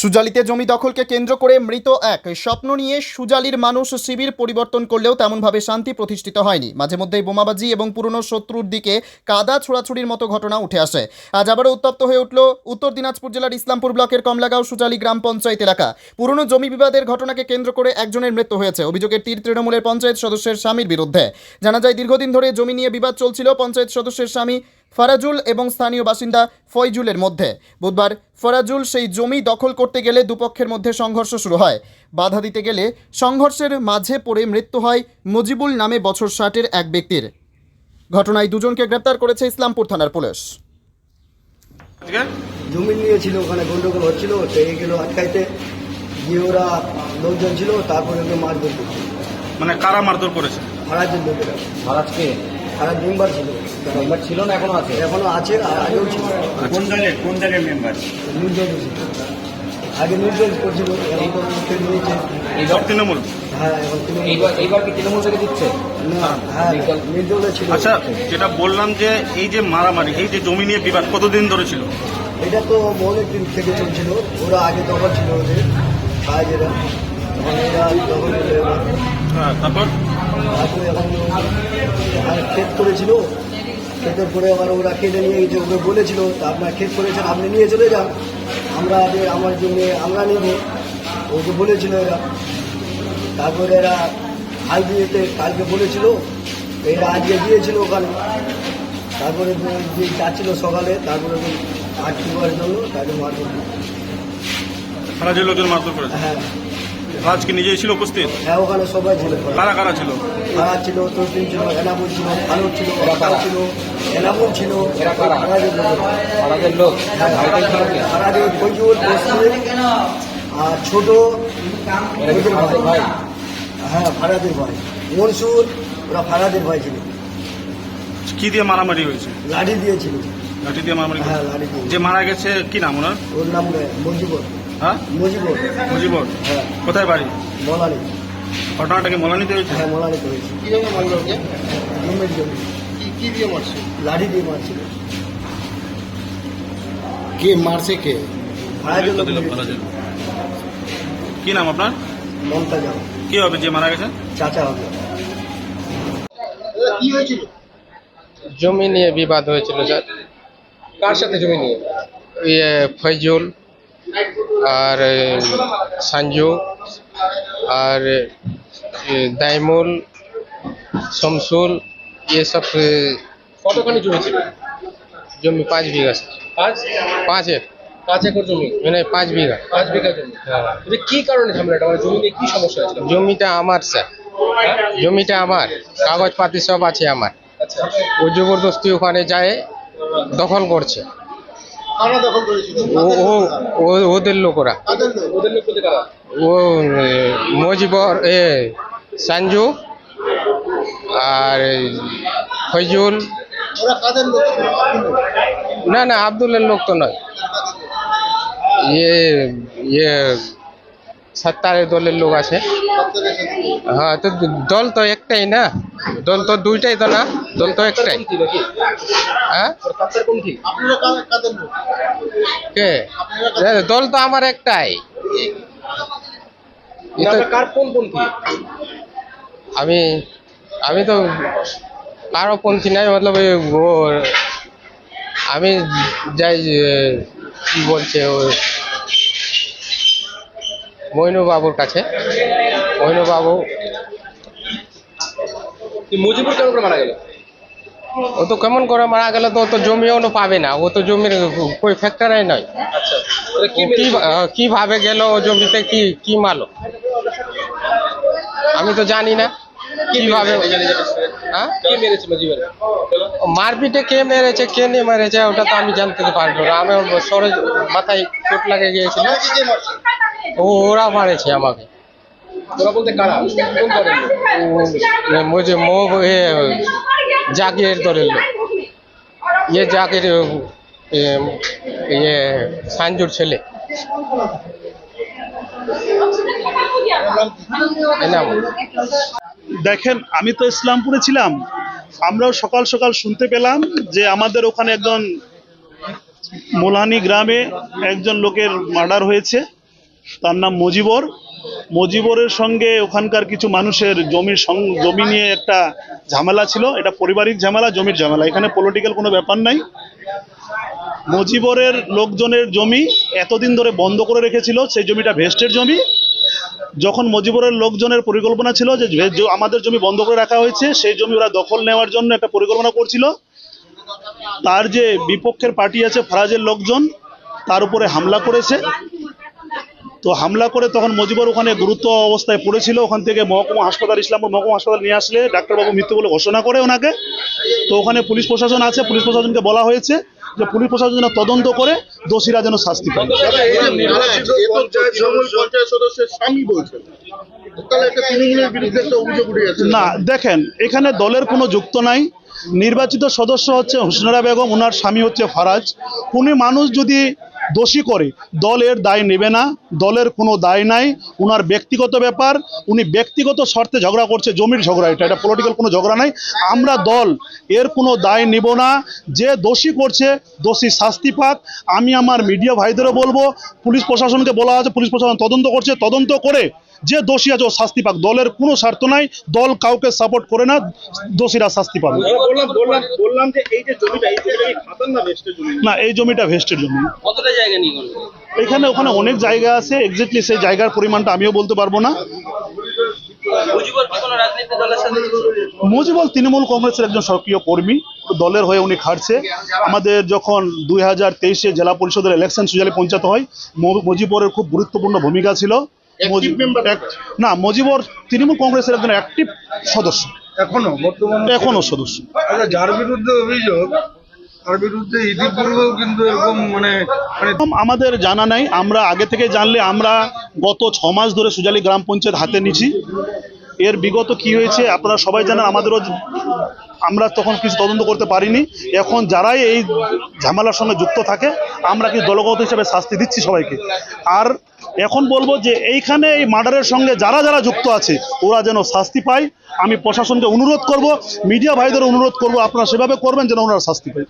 সুজালিতে জমি দখলকে কেন্দ্র করে মৃত এক স্বপ্ন নিয়ে সুজালির মানুষ শিবির পরিবর্তন করলেও তেমনভাবে শান্তি প্রতিষ্ঠিত হয়নি। মাঝে মধ্যেই বোমাবাজি এবং পুরনো শত্রুর দিকে কাদা ছোড়াছুড়ির মতো ঘটনা উঠে আসে। আজ আবারও উত্তপ্ত হয়ে উঠল উত্তর দিনাজপুর জেলার ইসলামপুর ব্লকের কমলাগাঁও সুজালি গ্রাম পঞ্চায়েত এলাকা। পুরনো জমি বিবাদের ঘটনাকে কেন্দ্র করে একজনের মৃত্যু হয়েছে। অভিযোগের তীর তৃণমূলের পঞ্চায়েত সদস্যের স্বামীর বিরুদ্ধে। জানা যায়, দীর্ঘদিন ধরে জমি নিয়ে বিবাদ চলছিল। পঞ্চায়েত সদস্যের স্বামী ফারাজুল এবং স্থানীয় বাসিন্দা ফয়জুলের মধ্যে। বুধবার ফরাজুল সেই জমি দখল করতে গেলে দুপক্ষের মধ্যে সংঘর্ষ শুরু হয়। বাধা দিতে গেলে সংঘর্ষের মাঝে পড়ে মৃত্যু হয় মুজিবুল নামে বছর ষাটের এক ব্যক্তির। ঘটনায় দুজনকে গ্রেপ্তার করেছে ইসলামপুর থানার পুলিশ। জমি নিয়েছিল ওখানে গন্ডগোল হচ্ছিল তো এইগুলো আটকাইতে। গিয়ে ওরা লোকজন ছিল তারপরে ওকে মারধর করছিল মানে কারা মারধর করেছে? ফারাজের লোকেরা। মহারাজকে ফারাজ মেম্বার ছিল। মেম্বার ছিল না এখনও আছে? এখনও আছে আর আগেও ছিল। কোন দলের কোন দলের মেম্বার নির্দল আগে নির্দল করছিল এখন তৃণমূল? হ্যাঁ এখন তিনি এইবার এইবার কি তৃণমূল থেকে দিচ্ছে? না হ্যাঁ নির্দলে ছিল। আচ্ছা যেটা বললাম যে এই যে মারামারি এই যে জমি নিয়ে বিবাদ কতদিন ধরে ছিল? এটা তো অনেক দিন থেকে চলছিল। ওরা আগে দখল ছিল ওদের সাহায্যেরা। তখন এরা হ্যাঁ তারপর? তারপরে এখন ক্ষেত করেছিল। ক্ষেতের পরে আবার ওরা কেটে নিয়ে গেছে ওকে বলেছিল তা আপনার ক্ষেত করেছেন আপনি নিয়ে চলে যান। আমরা আগে আমার জন্য আমরা নেব ওকে বলেছিল এরা। তারপরে এরা হাল দিয়েতে কালকে বলেছিল এরা আজকে দিয়েছিল ওখানে। তারপরে যে যাচ্ছিল সকালে তারপরে আটকে দেওয়ার জন্য তাকে মারধর করল। রাজ্যের লোকজন মারধর করেছে? হ্যাঁ। রাজ কি নিজেই ছিল উপস্থিত? হ্যাঁ ওখানে সবাই ছিল। কারা কারা ছিল? খারা ছিল? তসলিম ছিল এনামুল ছিল ফালুক ছিল রাকাল ছিল এনামুল ছিল। এরা লোক। ফজুল তসলিম আর ছোট ভাই? হ্যাঁ ফারাজের ভাই। মনসুর ওরা ফারাজের ভাই ছিল। কি দিয়ে মারামারি হয়েছে? লাঠি দিয়েছিল। লাঠি দিয়ে মারামারি হ্যাঁ হয়েছে? লাঠি দিয়ে। যে মারা গেছে কি নাম ওনার? ওর নাম মজিবর হ্যাঁ? মজিবর। মুজিবর। হ্যাঁ। কোথায় বাড়ি? মলানি ঘটনাটাকে মলানিতে হয়েছে? হ্যাঁ মলানি করেছি কীভাবে মারলো ওকে জমির জমি। কি দিয়ে মারছে? লাঠি দিয়ে মারছিল কে মারছে কে? মেরেছে। কি নাম আপনার? মমতা যাও কি হবে যে মারা গেছে? চাচা হবে। জমি নিয়ে বিবাদ হয়েছিল স্যার। কার সাথে জমি নিয়ে? ইয়ে ফৈজুল আর সাঞ্জু আর দাইমুল শমসুল এসব কতখানি জমি ছিল? জমি পাঁচ বিঘা। পাঁচ? পাঁচের। পাঁচ একর জমি? মানে পাঁচ বিঘা। পাঁচ বিঘা জমি। হ্যাঁ। কি কারণে ঝামেলাটা? মানে জমিতে কি সমস্যা আছে জমিটা আমার স্যার। হ্যাঁ? জমিটা আমার। কাগজপাতি সব আছে আমার। আচ্ছা। ও জবরদস্তি ওখানে যায় দখল করছে। ও ও- ও- ওদের লোকরা ওদের লোক কারা? ও মজিবর এ সঞ্জু আর এই ফৈজুল না না আব্দুলের লোক তো নয়। ইয়ে ইয়ে সত্তারের দলের লোক আছে। হ্যাঁ তো দল তো একটাই না? দল তো দুইটাই তো না দল তো একটাই। হ্যাঁ? কে? দল তো আমার একটাই। আমি আমি তো কারও পন্থী নাই মতলব আমি যাই কি বলছে ও? মইনু বাবুর কাছে। মইনু বাবু মুজিবুর কেমন করে মারা গেল? ও তো কেমন করে মারা গেল তো ও তো জমিও পাবে না ও তো জমির কই ফ্যাক্টরাই নয়। আচ্ছা কীভাবে গেল ও জমিতে কি কি মালো? আমি তো জানি না কীভাবে হ্যাঁ? মারপিটে কে মেরেছে কে নিয়ে মেরেছে ওটা তো আমি জানতে পারব না। আমি সরে মাথায় চোট লাগে গিয়েছিল। ও ওরা মারেছে আমাকে। ওরা বলতে কারা? কোন দলের মুঝে মো দলের লোক। ইয়ে জাগির ইয়ে সাঞ্জুর ছেলে। দেখেন আমি তো ইসলামপুরে ছিলাম। আমরাও সকাল সকাল শুনতে পেলাম যে আমাদের ওখানে একজন মোলানি গ্রামে একজন লোকের মার্ডার হয়েছে। তার নাম মজিবর। মজিবরের সঙ্গে ওখানকার কিছু মানুষের জমির জমি নিয়ে একটা ঝামেলা ছিল। এটা পারিবারিক ঝামেলা, জমির ঝামেলা। এখানে পলিটিক্যাল কোনো ব্যাপার নাই। মজিবরের লোকজনের জমি এতদিন ধরে বন্ধ করে রেখেছিল, সেই জমিটা ভেস্টের জমি। যখন মজিবরের লোকজনের পরিকল্পনা ছিল যে আমাদের জমি বন্ধ করে রাখা হয়েছে, সেই জমি ওরা দখল নেওয়ার জন্য একটা পরিকল্পনা করছিল। তার যে বিপক্ষের পার্টি আছে, ফরাজের লোকজন, তার উপরে হামলা করেছে। তো হামলা করে তখন মজিবর ওখানে গুরুত্ব অবস্থায় পড়েছিল। ওখান থেকে মহকুমা হাসপাতাল, ইসলামপুর মহকুমা হাসপাতাল নিয়ে আসলে ডাক্তারবাবু মৃত্যু বলে ঘোষণা করে ওনাকে। তো ওখানে পুলিশ প্রশাসন আছে, পুলিশ প্রশাসনকে বলা হয়েছে যে পুলিশ প্রশাসন যেন তদন্ত করে দোষীরা যেন শাস্তি পায়। না, দেখেন, এখানে দলের কোনো যুক্ত নাই। নির্বাচিত সদস্য হচ্ছে হুসনারা বেগম ওনার স্বামী হচ্ছে ফারাজ। উনি মানুষ যদি দোষী করে। দলের দায় নেবে না, দলের কোনো দায় নাই, উনার ব্যক্তিগত ব্যাপার, উনি ব্যক্তিগত স্বার্থে ঝগড়া করছে, জমির ঝগড়া এটা এটা পলিটিক্যাল কোনো ঝগড়া নাই। আমরা দল, এর কোনো দায় নেব না। যে দোষী করছে, দোষী শাস্তি পাক। আমি আমার মিডিয়া ভাইদেরও বলব, পুলিশ প্রশাসনকে বলা আছে, পুলিশ প্রশাসন তদন্ত করছে, তদন্ত করে যে দোষী আছে ও শাস্তি পাক দলের কোনো স্বার্থ নাই দল কাউকে সাপোর্ট করে না দোষীরা শাস্তি পাবে। বললাম বললাম বললাম যে এই যে জমিটা এই জমিটা কি খাতার না ভেস্টের জমি? না এই জমিটা ভেস্টের জমি। এখানে ওখানে অনেক জায়গা আছে এক্স্যাক্টলি সেই জায়গার পরিমাণটা আমিও বলতে পারব না। মুজিবর কি কোনো রাজনৈতিক দলের সাথে যুক্ত? মুজিবুল তৃণমূল কংগ্রেসের একজন সক্রিয় কর্মী দলের হয়ে উনি খাটছে। আমাদের যখন দুই হাজার তেইশে জেলা পরিষদের ইলেকশন সুজালে পঞ্চায়েত হয় মুজিবরের খুব গুরুত্বপূর্ণ ভূমিকা ছিল। না মজিবর তৃণমূল কংগ্রেসের একজন অ্যাক্টিভ সদস্য। এখনও? বর্তমানে এখনও সদস্য। আচ্ছা যার বিরুদ্ধে অভিযোগ তার বিরুদ্ধে ইতিপূর্বেও কিন্তু এরকম মানে মানে আমাদের জানা নাই। আমরা আগে থেকে জানলে আমরা গত ছ মাস ধরে সুজালি গ্রাম পঞ্চায়েত হাতে নিছি এর বিগত কি হয়েছে আপনারা সবাই জানেন আমাদেরও আমরা তখন কিছু তদন্ত করতে পারিনি। এখন যারাই এই ঝামেলার সঙ্গে যুক্ত থাকে আমরা কি দলগত হিসাবে শাস্তি দিচ্ছি সবাইকে। আর এখন বলব যে এইখানে এই মার্ডারের সঙ্গে যারা যারা যুক্ত আছে, ওরা যেন শাস্তি পায়। আমি প্রশাসনকে অনুরোধ করব, মিডিয়া ভাইদের অনুরোধ করব, আপনারা সেভাবে করবেন যেন ওনারা শাস্তি পায়।